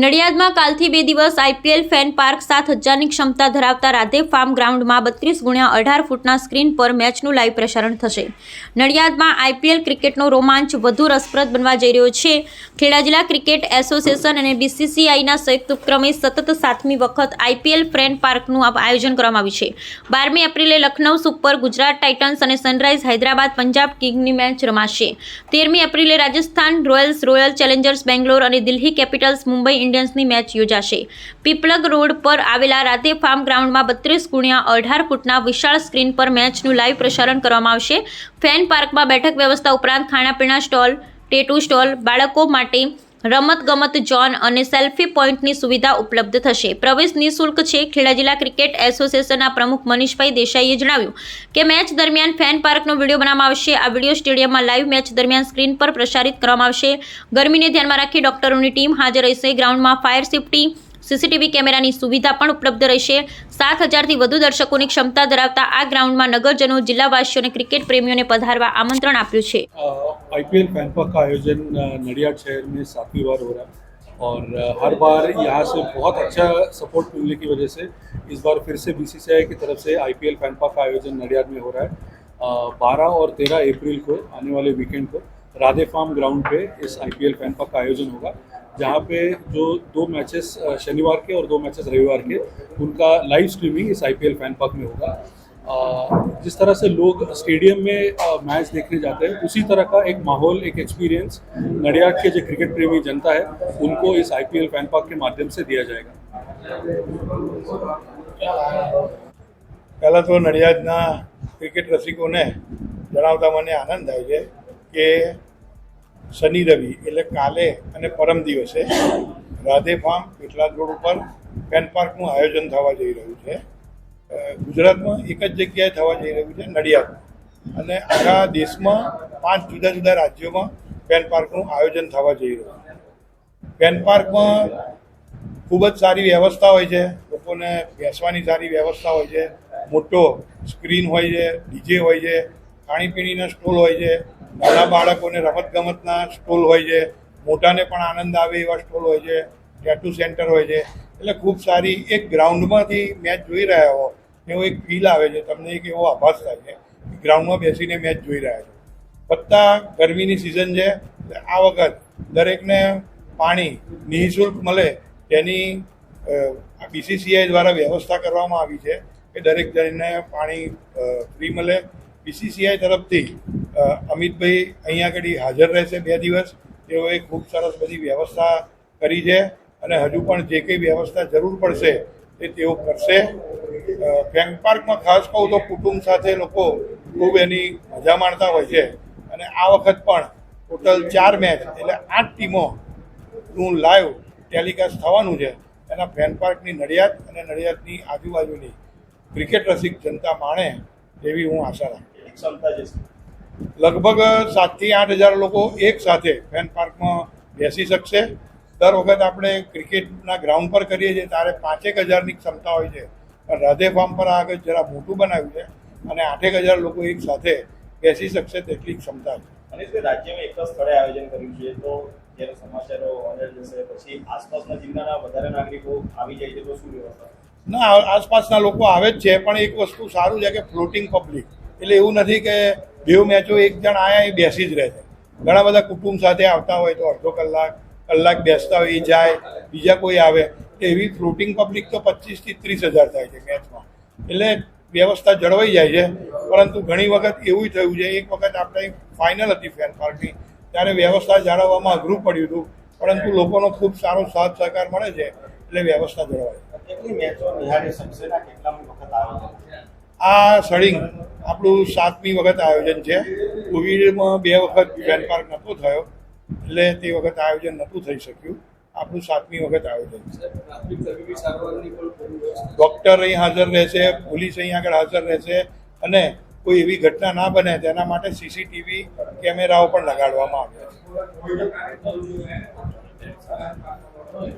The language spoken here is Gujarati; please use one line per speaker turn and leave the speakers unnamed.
નડિયાદમાં કાલથી બે દિવસ આઈપીએલ ફેન પાર્ક સાત હજારની ક્ષમતા ધરાવતા રાધે ફાર્મ ગ્રાઉન્ડમાં બત્રીસ ગુણ્યા અઢાર ફૂટના સ્ક્રીન પર મેચનું લાઈવ પ્રસારણ થશે. નડિયાદમાં આઈપીએલ ક્રિકેટનો રોમાંચ વધુ રસપ્રદ બનવા જઈ રહ્યો છે. ખેડા જિલ્લા ક્રિકેટ એસોસિએશન અને બીસીસીઆઈના સંયુક્ત ઉપક્રમે સતત સાતમી વખત આઈપીએલ ફ્રેન્ડ પાર્કનું આયોજન કરવામાં આવ્યું છે. બારમી એપ્રિલે લખનૌ સુપર, ગુજરાત ટાઇટન્સ અને સનરાઇઝ હૈદરાબાદ પંજાબ કિંગની મેચ રમાશે. તેરમી એપ્રિલે Rajasthan Royals, Royal Challengers Bangalore અને દિલ્હી કેપિટલ્સ મુંબઈ ઇન્ડિયન્સની મેચ યોજાશે. પીપલગ રોડ પર આવેલા રાતે ફાર્મ ગ્રાઉન્ડમાં બત્રીસ ગુણ્યા અઢાર ફૂટના વિશાળ સ્ક્રીન પર મેચનું લાઈવ પ્રસારણ કરવામાં આવશે. ફેન પાર્કમાં બેઠક વ્યવસ્થા ઉપરાંત ખાણાપીણા સ્ટોલ, ટેટુ સ્ટોલ બાળકો માટે રમત જોન અને સેલ્ફી પોઈન્ટની સુવિધા ઉપલબ્ધ થશે. પ્રવેશ નિઃશુલ્ક છે. ખેડા જિલ્લા ક્રિકેટ એસોસિએશનના પ્રમુખ મનીષભાઈ દેસાઈએ જણાવ્યું કે મેચ દરમિયાન ફેન પાર્કનો વીડિયો બનાવવામાં આવશે. આ વીડિયો સ્ટેડિયમમાં લાઈવ મેચ દરમિયાન સ્ક્રીન પર પ્રસારિત કરવામાં આવશે. ગરમીને ધ્યાનમાં રાખી ડોક્ટરોની ટીમ હાજર રહેશે. ગ્રાઉન્ડમાં ફાયર સેફટી સીસીટીવી કેમેરાની સુવિધા પણ ઉપલબ્ધ રહેશે સાત હજારથી વધુ દર્શકોની ક્ષમતા ધરાવતા આ ગ્રાઉન્ડમાં નગરજનો જિલ્લાવાસીઓ અને ક્રિકેટ પ્રેમીઓને પધારવા आमंत्रण આપ્યું છે
आईपीएल फैन पक का आयोजन अ, नडियाद शहर में सातवीं बार हो रहा है और अ, हर बार यहाँ से बहुत अच्छा सपोर्ट मिलने की वजह से इस बार फिर से बीसीसीआई की तरफ से आईपीएल फैन पक का आयोजन नडियाद में हो रहा है बारह और तेरह अप्रैल को आने वाले वीकेंड को राधे फार्म ग्राउंड पे इस आईपीएल फैन पक का आयोजन होगा जहाँ पे जो दो मैचेस अ, शनिवार के और दो मैचेस रविवार के उनका लाइव स्ट्रीमिंग इस आईपीएल फैन पक में होगा अ, जिस तरह से लोग स्टेडियम में अ, मैच देखने जाते हैं उसी तरह का एक माहौल एक एक्सपीरियंस नडियाद के जो क्रिकेट प्रेमी जनता है उनको इस आईपीएल फैन पार्क के माध्यम से दिया जाएगा
પહેલાં તો નડિયાદના ક્રિકેટ રસિકોને જણાવતા મને આનંદ થાય છે કે શનિ રવિ, એટલે કાલે અને પરમ દિવસે રાધે ફાર્મ પેટલાદ રોડ ઉપર પેન પાર્કનું આયોજન થવા જઈ રહ્યું છે. ગુજરાતમાં એક જ જગ્યાએ થવા જઈ રહ્યું છે, નડિયાદમાં. અને આખા દેશમાં પાંચ જુદા જુદા રાજ્યોમાં પેન પાર્કનું આયોજન થવા જઈ રહ્યું છે. પેન પાર્કમાં ખૂબ જ સારી વ્યવસ્થા હોય છે, લોકોને બેસવાની સારી વ્યવસ્થા હોય છે, મોટો સ્ક્રીન હોય છે, ડીજે હોય છે, ખાણીપીણીના સ્ટોલ હોય છે નાના બાળકોને રમતગમતના સ્ટોલ હોય છે, મોટાને પણ આનંદ આવે એવા સ્ટોલ હોય છે ટેટુ સેન્ટર હોય છે. એટલે ખૂબ સારી એક ગ્રાઉન્ડમાંથી મેચ જોઈ રહ્યા હો, એવો એક ફીલ આવે છે. તમને એક એવો આભાસ થાય છે ગ્રાઉન્ડમાં બેસીને મેચ જોઈ રહ્યા છો. વત્તા ગરમીની સિઝન છે આ વખત દરેકને પાણી, નિઃશુલ્ક મળે તેની બીસીસીઆઈ દ્વારા વ્યવસ્થા કરવામાં આવી છે કે દરેક જણને પાણી ફ્રી મળે. બીસીસીઆઈ તરફથી અમિતભાઈ અહીંયા આગળ હાજર રહેશે બે દિવસ. તેઓએ ખૂબ સરસ બધી વ્યવસ્થા કરી છે અને હજુ પણ જે કંઈ વ્યવસ્થા જરૂર પડશે તે તેઓ કરશે. ફેંક પાર્કમાં ખાસ કહું તો કુટુંબ સાથે લોકો ખૂબ એની મજા માણતા હોય છે. અને આ વખત પણ ટોટલ ચાર મેચ એટલે આઠ ટીમોનું લાઈવ ટેલિકાસ્ટ થવાનું છે. એના ફેન પાર્કની નડિયાદ અને નડિયાદની આજુબાજુની ક્રિકેટ રસિક જનતા માણે એવી હું આશા રાખું
ક્ષમતા જે છે
લગભગ સાતથી આઠ હજાર લોકો એક સાથે ફેન પાર્કમાં બેસી શકશે. દર વખત આપણે ક્રિકેટના ગ્રાઉન્ડ પર કરીએ છીએ ત્યારે પાંચેક હજારની ક્ષમતા હોય છે. પણ રાધે ફાર્મ પર આગળ જરા મોટું બનાવ્યું છે અને આઠેક હજાર લોકો એક સાથે બેસી શકશે તેટલી ક્ષમતા છે.
રાજ્યમાં એક જ સ્થળે આયોજન કર્યું છે તો જ્યારે સમાચારો વાયરલ જશે પછી આસપાસના જિલ્લાના વધારે નાગરિકો આવી જાય છે તો શું વ્યવસ્થા?
ના આસપાસના લોકો આવે જ છે પણ એક વસ્તુ સારું છે કે ફ્લોટિંગ પબ્લિક એટલે એવું નથી કે બેવ મેચો એક જણ આયા એ બેસી જ રહે છે. ઘણા બધા કુટુંબ સાથે આવતા હોય તો અડધો કલાક કલાક બેસતા હોય, એ જાય, બીજા કોઈ આવે. એવી ફ્લોટિંગ પબ્લિક તો પચીસથી ત્રીસ હજાર થાય છે મેચમાં. એટલે વ્યવસ્થા જળવાઈ જાય છે. પરંતુ ઘણી વખત એવું થયું છે, એક વખત આપણે ફાઇનલ હતી ફેન ત્યારે વ્યવસ્થા જાળવવામાં અઘરું પડ્યું હતું. પરંતુ લોકોનો ખૂબ સારો સાથ સહકાર મળે છે, એટલે વ્યવસ્થા જળવાય
આ
સળિંગ આપણું સાતમી વખત આયોજન છે. કોવિડમાં બે વખત વેન પાર્ક નહોતો થયો, એટલે તે વખત આયોજન નહોતું થઈ શક્યું. આપણું સાતમી વખત આયોજન છે. ડૉક્ટર અહીં હાજર રહેશે, પોલીસ અહીં આગળ હાજર રહેશે અને કોઈ એવી ઘટના ના બને તેના માટે સીસીટીવી કેમેરાઓ પણ લગાડવામાં આવ્યા છે.